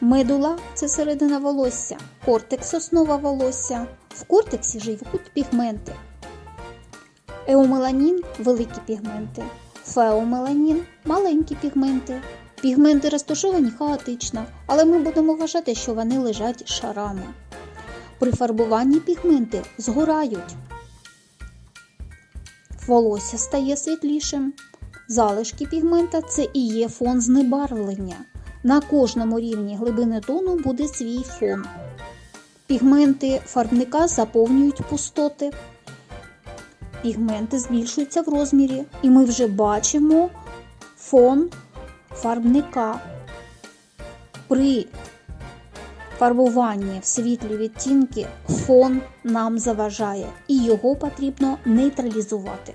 Медула це середина волосся, кортекс основа волосся. В кортексі живуть пігменти. Еомеланін великі пігменти, феомеланін маленькі пігменти. Пігменти розташовані хаотично, але ми будемо вважати, що вони лежать шарами. При фарбуванні пігменти згорають. Волосся стає світлішим. Залишки пігмента це і є фон знебарвлення. На кожному рівні глибини тону буде свій фон. Пігменти фарбника заповнюють пустоти. Пігменти збільшуються в розмірі, і ми вже бачимо фон фарбника. При фарбуванні в світлі відтінки фон нам заважає, і його потрібно нейтралізувати.